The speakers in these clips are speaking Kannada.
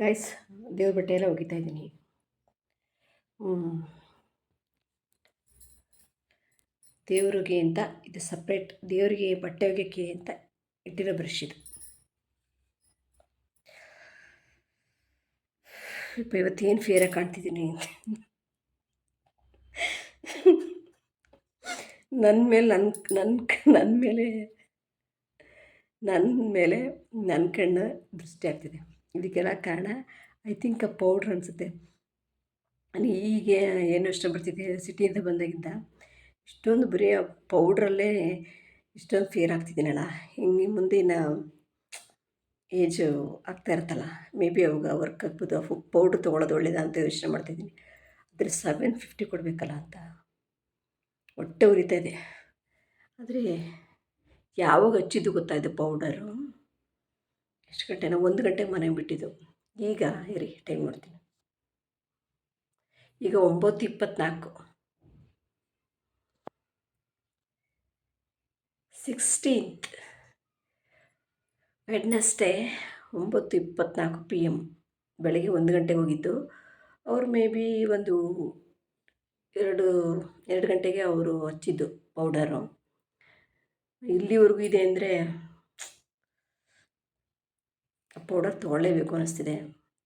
ಗೈಸ್ ದೇವ್ರ ಬಟ್ಟೆ ಎಲ್ಲ ಒಗಿತಾ ಇದ್ದೀನಿ. ದೇವ್ರಿಗೆ ಅಂತ ಇದು ಸಪ್ರೇಟ್ ದೇವರಿಗೆ ಬಟ್ಟೆ ಒಗೆಯೋಕ್ಕೆ ಅಂತ ಇಟ್ಟಿರೋ ಬ್ರಷ್ ಇದು. ಇಪ್ಪ ಇವತ್ತೇನು ಫೇರಾಗಿ ಕಾಣ್ತಿದ್ದೀನಿ ನನ್ನ ಮೇಲೆ ನನ್ನ ನನ್ನ ನನ್ನ ಮೇಲೆ ನನ್ನ ಮೇಲೆ ನನ್ನ ಕಣ್ಣು ದೃಷ್ಟಿ ಆಗ್ತಿದೆ. ಇದಕ್ಕೆಲ್ಲ ಕಾರಣ ಐ ಥಿಂಕ್ ಆ ಪೌಡ್ರ್ ಅನಿಸುತ್ತೆ. ಈಗ ಏನು ಇಷ್ಟ ಬರ್ತಿದೆ ಸಿಟಿಯಿಂದ ಬಂದಾಗಿಂದ ಇಷ್ಟೊಂದು ಬರೀ ಆ ಪೌಡ್ರಲ್ಲೇ ಇಷ್ಟೊಂದು ಫೇರ್ ಆಗ್ತಿದ್ದೀನಲ್ಲ. ಹಿಂಗೆ ಮುಂದಿನ ಏಜು ಆಗ್ತಾ ಇರುತ್ತಲ್ಲ ಮೇ ಬಿ ಅವಾಗ ವರ್ಕ್ ಆಗ್ಬೋದು ಪೌಡ್ರ್ ತೊಗೊಳೋದು ಒಳ್ಳೇದಾ ಅಂತ ಯೋಚನೆ ಮಾಡ್ತಿದ್ದೀನಿ. ಆದರೆ ಸೆವೆನ್ ಫಿಫ್ಟಿ ಕೊಡಬೇಕಲ್ಲ ಅಂತ ಹೊಟ್ಟೆ ಉರಿತಾ ಇದೆ. ಆದರೆ ಯಾವಾಗ ಹಚ್ಚಿದ್ದು ಗೊತ್ತಾಯಿತು ಪೌಡರು ಎಷ್ಟು ಗಂಟೆನ ಒಂದು ಗಂಟೆಗೆ ಮನೆಗೆ ಬಿಟ್ಟಿದ್ದು. ಈಗ ಇರಿ ಟೈಮ್ ನೋಡ್ತೀನಿ. ಈಗ ಒಂಬತ್ತು ಇಪ್ಪತ್ತ್ನಾಲ್ಕು ಸಿಕ್ಸ್ಟೀನ್ತ್ ವೆಡ್ನೆಸ್ಡೇ ಒಂಬತ್ತು ಇಪ್ಪತ್ತ್ನಾಲ್ಕು ಪಿ ಎಂ ಬೆಳಗ್ಗೆ ಒಂದು ಗಂಟೆಗೆ ಹೋಗಿದ್ದು. ಅವ್ರು ಮೇ ಬಿ ಒಂದು ಎರಡು ಎರಡು ಗಂಟೆಗೆ ಅವರು ಹಚ್ಚಿದ್ದು ಪೌಡರು ಇಲ್ಲಿವರೆಗೂ ಇದೆ ಅಂದರೆ ಪೌಡರ್ ತೊಗೊಳ್ಳೇಬೇಕು ಅನ್ನಿಸ್ತಿದೆ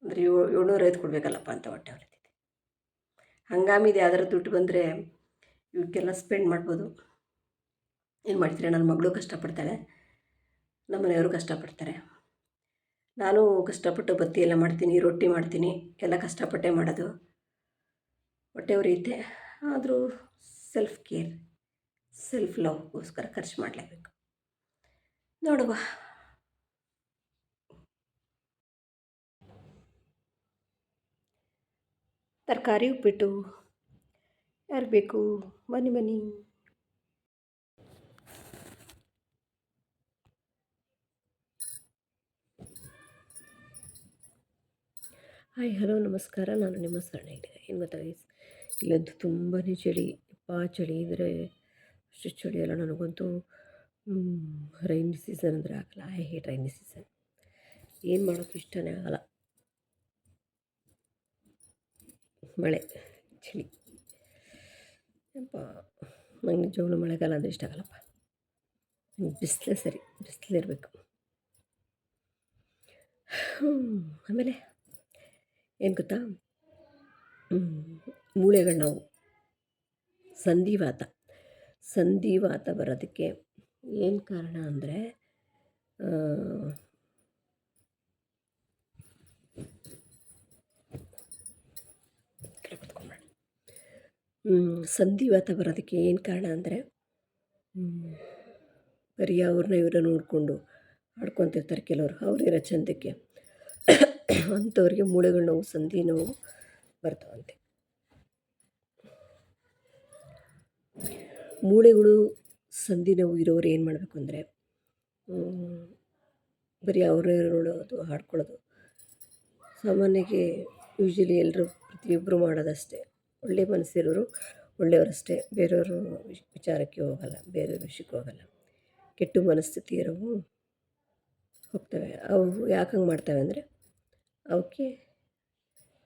ಅಂದರೆ ಏಳು ಏಳ್ನೂರೈದು ಕೊಡಬೇಕಲ್ಲಪ್ಪ ಅಂತ ಹೊಟ್ಟೆ ಹೊರತಿದೆ ಹಂಗಾಮಿದು ಯಾವ್ದಾರು ದುಡ್ಡು ಬಂದರೆ ಇವಕ್ಕೆಲ್ಲ ಸ್ಪೆಂಡ್ ಮಾಡ್ಬೋದು. ಏನು ಮಾಡ್ತೀರಾ? ನನ್ನ ಮಗಳು ಕಷ್ಟಪಡ್ತಾಳೆ. ನಮ್ಮ ಮನೆಯವರು ಕಷ್ಟಪಡ್ತಾರೆ. ನಾನು ಕಷ್ಟಪಟ್ಟು ಬತ್ತಿ ಎಲ್ಲ ಮಾಡ್ತೀನಿ, ರೊಟ್ಟಿ ಮಾಡ್ತೀನಿ, ಎಲ್ಲ ಕಷ್ಟಪಟ್ಟೆ ಮಾಡೋದು. ಹೊಟ್ಟೆ ಉರಿಯುತ್ತೆ ಆದರೂ ಸೆಲ್ಫ್ ಕೇರ್ ಸೆಲ್ಫ್ ಲವ್ಗೋಸ್ಕರ ಖರ್ಚು ಮಾಡಲೇಬೇಕು. ನೋಡುವ. ತರಕಾರಿ ಉಪ್ಪಿಟ್ಟು. ಯಾರು ಬೇಕು? ಬನ್ನಿ ಬನ್ನಿ. ಹಾಯ್ ಹಲೋ ನಮಸ್ಕಾರ. ನಾನು ನಿಮ್ಮ ಸರಣ ಏನು ಗೊತ್ತಾ ಇಲ್ಲಂತೂ ತುಂಬಾ ಚಳಿ ಪಾ ಚಳಿ ಇದ್ದರೆ ಅಷ್ಟು ಚಳಿ ಅಲ್ಲ. ನನಗಂತೂ ರೈನಿ ಸೀಸನ್ ಅಂದರೆ ಆಗಲ್ಲ. ಐ ಹೇಟ್ ರೈನಿ ಸೀಸನ್ ಏನು ಮಾಡೋಕ್ಕೆ ಇಷ್ಟನೇ ಆಗಲ್ಲ. ಮಳೆ, ಚಳಿ. ಅಪ್ಪ ನಂಗೆ ನಿಜವಾಗ್ಲೂ ಮಳೆಗಾಲ ಅಂದರೆ ಇಷ್ಟ ಆಗಲ್ಲಪ್ಪ. ಬಿಸಿಲೇ ಸರಿ ಬಿಸಿಲಿರಬೇಕು ಆಮೇಲೆ ಏನು ಗೊತ್ತಾ? ಮೂಳೆಗಳು ನಾವು ಸಂಧಿವಾತ. ಸಂಧಿವಾತ ಬರೋದಕ್ಕೆ ಏನು ಕಾರಣ ಅಂದರೆ ಸಂಧಿವಾತ ಬರೋದಕ್ಕೆ ಏನು ಕಾರಣ ಅಂದರೆ ಬರೀ ಅವ್ರನ್ನ ಇವ್ರನ್ನ ನೋಡಿಕೊಂಡು ಆಡ್ಕೊತಿರ್ತಾರೆ ಕೆಲವರು ಅವರಿರೋ ಚಂದಕ್ಕೆ. ಅಂಥವ್ರಿಗೆ ಮೂಳೆಗಳ ನೋವು, ಸಂಧಿ ನೋವು ಬರ್ತಾವಂತೆ. ಮೂಳೆಗಳು, ಸಂಧಿ ನೋವು ಇರೋರು ಏನು ಮಾಡಬೇಕು ಅಂದರೆ ಬರೀ ಅವ್ರನ್ನೇ ನೋಡೋದು ಹಾಡ್ಕೊಳ್ಳೋದು ಸಾಮಾನ್ಯಕ್ಕೆ ಯೂಶ್ವಲಿ ಎಲ್ಲರೂ ಪ್ರತಿಯೊಬ್ಬರು ಮಾಡೋದಷ್ಟೇ. ಒಳ್ಳೆಯ ಮನಸ್ಸಿರೋರು, ಒಳ್ಳೆಯವರಷ್ಟೇ. ಬೇರೆಯವರು ವಿಚಾರಕ್ಕೆ ಹೋಗಲ್ಲ, ಬೇರೆಯವ್ರ ವಿಷಯಕ್ಕೆ ಹೋಗಲ್ಲ. ಕೆಟ್ಟ ಮನಸ್ಥಿತಿ ಇರೋವು ಹೋಗ್ತವೆ. ಅವು ಯಾಕೆ ಹಂಗೆ ಮಾಡ್ತವೆ ಅಂದರೆ ಅವಕ್ಕೆ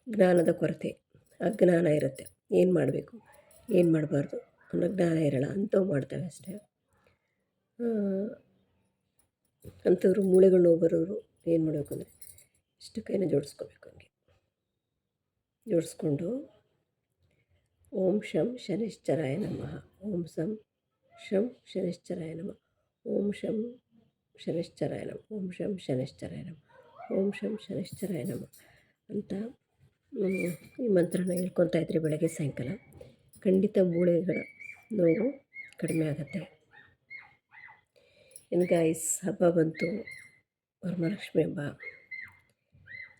ಜ್ಞಾನದ ಕೊರತೆ ಅಜ್ಞಾನ ಇರುತ್ತೆ. ಏನು ಮಾಡಬೇಕು, ಏನು ಮಾಡಬಾರ್ದು ಅನ್ನೋ ಜ್ಞಾನ ಇರೋಲ್ಲ. ಅಂಥವು ಮಾಡ್ತವೆ ಅಷ್ಟೇ. ಅಂಥವ್ರು ಮೂಳೆಗಳು ನೋವು ಬರೋರು ಏನು ಮಾಡಬೇಕು ಅಂದರೆ ಇಷ್ಟು ಕೈನ ಜೋಡಿಸ್ಕೋಬೇಕು ಹಂಗೆ. ಜೋಡಿಸ್ಕೊಂಡು ಓಂ ಶಂ ಶನಿಶ್ಚರಾಯ ನಮಃ ಓಂ ಸಂ ಶಂ ಶನಿಶ್ಚರಾಯ ನಮಃ ಓಂ ಶಂ ಶನಿಶ್ಚರಾಯ ನಮಃ ಓಂ ಶಂ ಶನಿಶ್ಚರಾಯ ನಮಃ ಓಂ ಶಂ ಶನಿಶ್ಚರಾಯ ನಮಃ ಅಂತ ಈ ಮಂತ್ರನ ಹೇಳ್ಕೊತಾ ಇದ್ರಿ ಬೆಳಗ್ಗೆ ಸಾಯಂಕಾಲ ಖಂಡಿತ ಮೂಳೆಗಳ ನೋವು ಕಡಿಮೆ ಆಗುತ್ತೆ. ಗಾಯ್ಸ್ ಹಬ್ಬ ಬಂತು. ವರಮಹಾಲಕ್ಷ್ಮಿ ಹಬ್ಬ.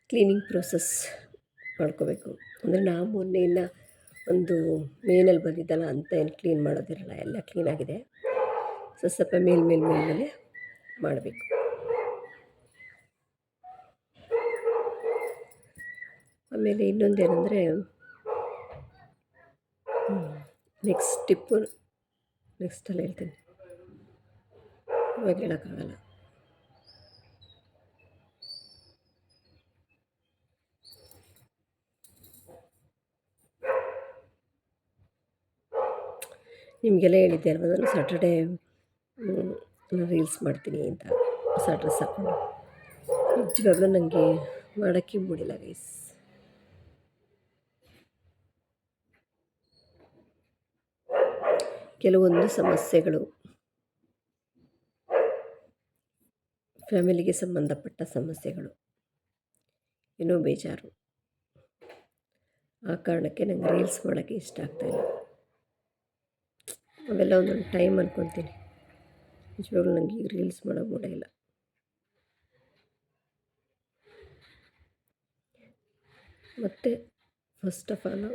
ಕ್ಲೀನಿಂಗ್ ಪ್ರೋಸೆಸ್ ಮಾಡ್ಕೋಬೇಕು. ಅಂದರೆ ನಾವು ಮೊನ್ನೆ ಇನ್ನು ಒಂದು ಮೇನಲ್ಲಿ ಬಂದಿದ್ದಲ್ಲ ಅಂತ ಏನು ಕ್ಲೀನ್ ಮಾಡೋದಿರಲ್ಲ, ಎಲ್ಲ ಕ್ಲೀನಾಗಿದೆ ಸೊ ಸ್ವಲ್ಪ ಮೇಲ್ ಮೇಲ್, ಮೇಲೆ ಮಾಡಬೇಕು. ಆಮೇಲೆ ಇನ್ನೊಂದೇನೆಂದರೆ ನೆಕ್ಸ್ಟ್ ಟಿಪ್ಪು ನೆಕ್ಸ್ಟಲ್ಲಿ ಹೇಳ್ತೀನಿ. ಇವಾಗ ಹೇಳೋಕ್ಕಾಗಲ್ಲ. ನಿಮಗೆಲ್ಲ ಹೇಳಿದ್ದೆ ಅಲ್ವ ನಾನು ಸಾಟರ್ಡೇ ರೀಲ್ಸ್ ಮಾಡ್ತೀನಿ ಅಂತ. ಹೊಸ ಡ್ರೆಸ್ ಹಾಕ್ಕೊಂಡು ನಿಜವಾಗ್ಲೂ ನನಗೆ ಮಾಡೋಕ್ಕೆ ಮೂಡಿಲ್ಲ ಗೈಸ್ ಕೆಲವೊಂದು ಸಮಸ್ಯೆಗಳು. ಫ್ಯಾಮಿಲಿಗೆ ಸಂಬಂಧಪಟ್ಟ ಸಮಸ್ಯೆಗಳು. ಏನೋ ಬೇಜಾರು. ಆ ಕಾರಣಕ್ಕೆ ನಂಗೆ ರೀಲ್ಸ್ ಮಾಡೋಕ್ಕೆ ಇಷ್ಟ ಆಗ್ತಾಯಿಲ್ಲ ಅವೆಲ್ಲ ಒಂದೊಂದು ಟೈಮ್ ಅನ್ಕೊತೀನಿ. ನಿಜವಾಗ್ಲೂ ನನಗೆ ಈಗ ರೀಲ್ಸ್ ಮಾಡೋ ಮೂಡ ಇಲ್ಲ ಮತ್ತು ಫಸ್ಟ್ ಆಫ್ ಆಲು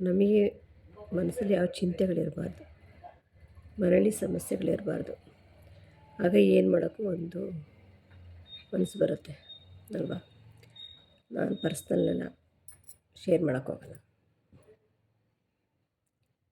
ನಮಗೆ ಮನಸ್ಸಲ್ಲಿ ಯಾವ ಚಿಂತೆಗಳಿರಬಾರ್ದು. ಮರಳಿ ಸಮಸ್ಯೆಗಳಿರಬಾರ್ದು. ಆಗ ಏನು ಮಾಡೋಕ್ಕೂ ಒಂದು ಮನಸ್ಸು ಬರುತ್ತೆ ಅಲ್ವಾ? ನಾನು ಪರ್ಸ್ನಲ್ಲೆಲ್ಲ ಶೇರ್ ಮಾಡೋಕ್ಕೋಗಲ್ಲ